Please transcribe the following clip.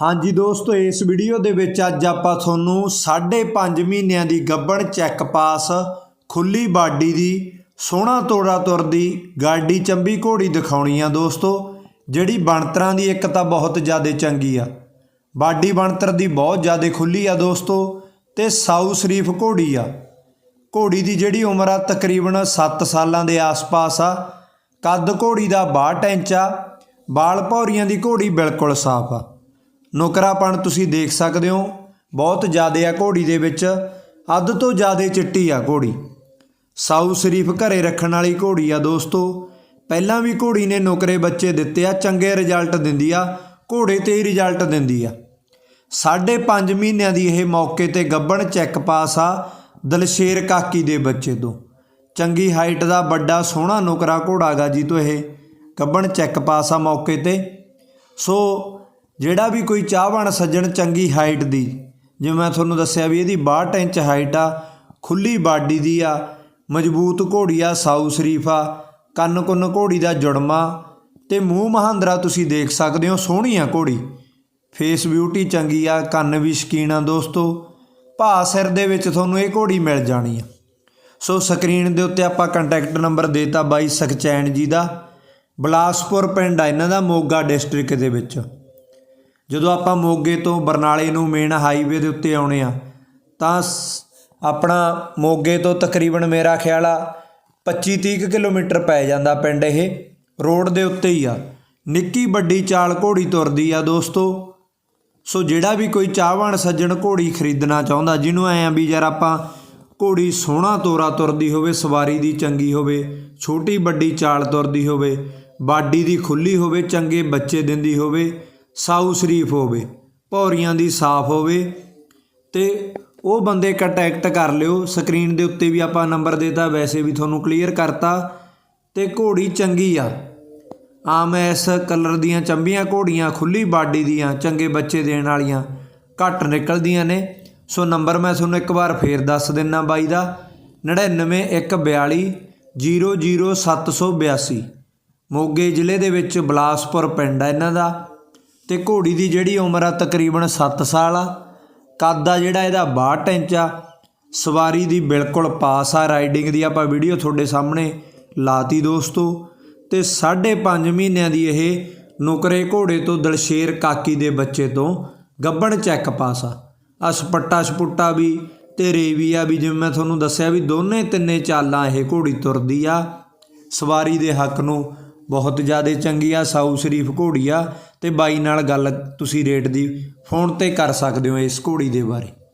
ਹਾਂਜੀ ਦੋਸਤੋ, ਇਸ ਵੀਡੀਓ ਦੇ ਵਿੱਚ ਅੱਜ ਆਪਾਂ ਤੁਹਾਨੂੰ 5.5 ਮਹੀਨਿਆਂ ਦੀ ਗੱਬਣ ਚੈੱਕ ਪਾਸ ਖੁੱਲੀ ਬਾਡੀ ਦੀ, ਸੋਹਣਾ ਤੋੜਾ ਤੁਰਦੀ, ਗਾਡੀ ਚੰਬੀ ਘੋੜੀ ਦਿਖਾਉਣੀ ਆ ਦੋਸਤੋ। ਜਿਹੜੀ ਬਣਤਰਾਂ ਦੀ ਇੱਕ ਤਾਂ ਬਹੁਤ ਜ਼ਿਆਦਾ ਚੰਗੀ ਆ। ਬਾਡੀ ਬਣਤਰ ਦੀ ਬਹੁਤ ਜ਼ਿਆਦਾ ਖੁੱਲੀ ਆ ਦੋਸਤੋ ਤੇ ਸਾਊ ਸ਼ਰੀਫ ਘੋੜੀ ਆ। ਘੋੜੀ ਦੀ ਜਿਹੜੀ ਉਮਰ ਆ ਤਕਰੀਬਨ 7 ਸਾਲਾਂ ਦੇ ਆਸ-ਪਾਸ ਆ। ਕੱਦ ਘੋੜੀ ਦਾ 62 ਇੰਚ ਆ। ਬਾਲ ਭੌਰੀਆਂ ਦੀ ਘੋੜੀ ਬਿਲਕੁਲ ਸਾਫ਼ ਆ। ਨੁਕਰਾਪਣ ਤੁਸੀਂ ਦੇਖ ਸਕਦੇ ਹੋ। ਬਹੁਤ ਜ਼ਿਆਦਾ ਆ ਘੋੜੀ ਦੇ ਵਿੱਚ, ਅੱਧ ਤੋਂ ਜ਼ਿਆਦਾ ਚਿੱਟੀ ਆ ਘੋੜੀ। ਸਾਊ ਸ਼ਰੀਫ ਘਰੇ ਰੱਖਣ ਵਾਲੀ ਘੋੜੀ ਆ ਦੋਸਤੋ। ਪਹਿਲਾਂ ਵੀ ਘੋੜੀ ਨੇ ਨੁਕਰੇ ਬੱਚੇ ਦਿੱਤੇ ਆ, ਚੰਗੇ ਰਿਜ਼ਲਟ ਦਿੰਦੀ ਆ, ਘੋੜੇ ਤੇ ਹੀ ਰਿਜ਼ਲਟ ਦਿੰਦੀ ਆ। ਸਾਢੇ ਪੰਜ ਮਹੀਨਿਆਂ ਦੀ ਇਹ ਮੌਕੇ ਤੇ ਗੱਬਣ ਚੈੱਕ ਪਾਸ ਆ ਦਲਸ਼ੇਰ ਕਾਕੀ ਦੇ ਬੱਚੇ ਤੋਂ। ਚੰਗੀ ਹਾਈਟ ਦਾ ਵੱਡਾ ਸੋਹਣਾ ਨੁਕਰਾ ਘੋੜਾ ਗਾ ਜੀ ਤੋਂ ਇਹ। ਗੱਬਣ ਚੈੱਕ ਪਾਸ ਆ ਮੌਕੇ ਤੇ। ਸੋ ਜਿਹੜਾ ਵੀ ਕੋਈ ਚਾਹਵਾਨ ਸੱਜਣ ਚੰਗੀ ਹਾਈਟ ਦੀ, ਜਿਵੇਂ ਮੈਂ ਤੁਹਾਨੂੰ ਦੱਸਿਆ ਵੀ ਇਹਦੀ 62 ਇੰਚ ਹਾਈਟ ਆ, ਖੁੱਲੀ ਬਾਡੀ ਦੀ ਆ, ਮਜ਼ਬੂਤ ਘੋੜੀ ਆ, ਸਾਊ ਸ਼ਰੀਫ ਆ, ਕੰਨ ਕੁੰਨ ਘੋੜੀ ਦਾ ਜੁੜਮਾ ਤੇ ਮੂੰਹ ਮਹਾਂਦਰਾ ਤੁਸੀਂ ਦੇਖ ਸਕਦੇ ਹੋ, ਸੋਹਣੀ ਆ ਘੋੜੀ। ਫੇਸ ਬਿਊਟੀ ਚੰਗੀ ਆ, ਕੰਨ ਵੀ ਸ਼ਕੀਨ ਆ ਦੋਸਤੋ। ਭਾ ਸਿਰ ਦੇ ਵਿੱਚ ਤੁਹਾਨੂੰ ਇਹ ਘੋੜੀ ਮਿਲ ਜਾਣੀ ਆ। ਸੋ ਸਕਰੀਨ ਦੇ ਉੱਤੇ ਆਪਾਂ ਕੰਟੈਕਟ ਨੰਬਰ ਦੇਤਾ ਬਾਈ ਸਖਚੈਨ ਜੀ ਦਾ। ਬਲਾਸਪੁਰ ਪਿੰਡ ਆ ਇਹਨਾਂ ਦਾ, ਮੋਗਾ ਡਿਸਟ੍ਰਿਕਟ ਦੇ ਵਿੱਚ। ਜਦੋਂ ਆਪਾਂ ਮੋਗੇ ਤੋਂ ਬਰਨਾਲੇ ਨੂੰ ਮੇਨ ਹਾਈਵੇ ਦੇ ਉੱਤੇ ਆਉਣੇ ਆ, ਤਾਂ ਸ- ਆਪਣਾ ਮੋਗੇ ਤੋਂ ਤਕਰੀਬਨ ਮੇਰਾ ਖਿਆਲ ਆ 25 30 ਕਿਲੋਮੀਟਰ ਪੈ ਜਾਂਦਾ ਪਿੰਡ ਇਹ, ਰੋਡ ਦੇ ਉੱਤੇ ਹੀ ਆ। ਨਿੱਕੀ ਵੱਡੀ ਚਾਲ ਘੋੜੀ ਤੁਰਦੀ ਆ ਦੋਸਤੋ। ਸੋ ਜਿਹੜਾ ਵੀ ਕੋਈ ਚਾਹਵਾਨ ਸੱਜਣ ਘੋੜੀ ਖਰੀਦਣਾ ਚਾਹੁੰਦਾ, ਜਿਹਨੂੰ ਐ ਆ ਵੀ ਯਾਰ ਆਪਾਂ ਘੋੜੀ ਸੋਹਣਾ ਤੋਰਾ ਤੁਰਦੀ ਹੋਵੇ, ਸਵਾਰੀ ਦੀ ਚੰਗੀ ਹੋਵੇ, ਛੋਟੀ ਵੱਡੀ ਚਾਲ ਤੁਰਦੀ ਹੋਵੇ, ਬਾਡੀ ਦੀ ਖੁੱਲੀ ਹੋਵੇ, ਚੰਗੇ ਬੱਚੇ ਦਿੰਦੀ ਹੋਵੇ ਸਾਊ ਸ਼ਰੀਫ ਹੋਵੇ, ਭੌਰੀਆਂ ਦੀ ਸਾਫ਼ ਹੋਵੇ, ਤੇ ਉਹ ਬੰਦੇ ਕੰਟੈਕਟ ਕਰ ਲਿਓ। ਸਕਰੀਨ ਦੇ ਉੱਤੇ ਵੀ ਆਪਾਂ ਨੰਬਰ ਦੇਤਾ, ਵੈਸੇ ਵੀ ਤੁਹਾਨੂੰ ਕਲੀਅਰ ਕਰਤਾ, ਤੇ ਘੋੜੀ ਚੰਗੀ ਆ। ਆਮ ਇਸ ਕਲਰ ਦੀਆਂ ਚੰਬੀਆਂ ਘੋੜੀਆਂ, ਖੁੱਲੀ ਬਾਡੀ ਦੀਆਂ, ਚੰਗੇ ਬੱਚੇ ਦੇਣ ਵਾਲੀਆਂ, ਘੱਟ ਨਿਕਲਦੀਆਂ ਨੇ। ਸੋ ਨੰਬਰ ਮੈਂ ਤੁਹਾਨੂੰ ਇੱਕ ਵਾਰ ਫੇਰ ਦੱਸ ਦਿੰਨਾ ਬਾਈ ਦਾ 99142 00782 ਮੋਗੇ ਜ਼ਿਲ੍ਹੇ ਦੇ ਵਿੱਚ ਬਲਾਸਪੁਰ ਪਿੰਡ ਆ ਇਹਨਾਂ ਦਾ। ਤੇ ਘੋੜੀ ਦੀ ਜਿਹੜੀ ਉਮਰ ਆ ਤਕਰੀਬਨ 7 ਸਾਲ ਆ। ਕੱਦ ਆ ਜਿਹੜਾ ਇਹਦਾ 62 ਇੰਚ ਆ। ਸਵਾਰੀ ਦੀ ਬਿਲਕੁਲ ਪਾਸ ਆ। ਰਾਈਡਿੰਗ ਦੀ ਆਪਾਂ ਵੀਡੀਓ ਤੁਹਾਡੇ ਸਾਹਮਣੇ ਲਾਤੀ ਦੋਸਤੋ। ਤੇ 5.5 ਮਹੀਨਿਆਂ ਦੀ ਇਹ ਨੁਕਰੇ ਘੋੜੇ ਤੋਂ ਦਲਸ਼ੇਰ ਕਾਕੀ ਦੇ ਬੱਚੇ ਤੋਂ ਗੱਬਣ ਚੈੱਕ ਪਾਸ ਆ। ਆ ਸਪੱਟਾ ਸਪੁੱਟਾ ਵੀ ਤੇ ਰੇਵੀਆ ਵੀ, ਜਿਵੇਂ ਮੈਂ ਤੁਹਾਨੂੰ ਦੱਸਿਆ ਵੀ ਦੋਨੇ ਤਿੰਨੇ ਚਾਲਾਂ ਇਹ ਘੋੜੀ ਤੁਰਦੀ ਆ। ਸਵਾਰੀ ਦੇ ਹੱਕ ਨੂੰ ਬਹੁਤ ਜ਼ਿਆਦਾ ਚੰਗੀ ਆ। ਸਾਊ ਸ਼ਰੀਫ ਘੋੜੀ ਆ। ਤੇ ਬਾਈ ਨਾਲ ਗੱਲ ਤੁਸੀਂ ਰੇਟ ਦੀ ਫੋਨ ਤੇ ਕਰ ਸਕਦੇ ਹੋ ਇਸ ਘੋੜੀ ਦੇ ਬਾਰੇ।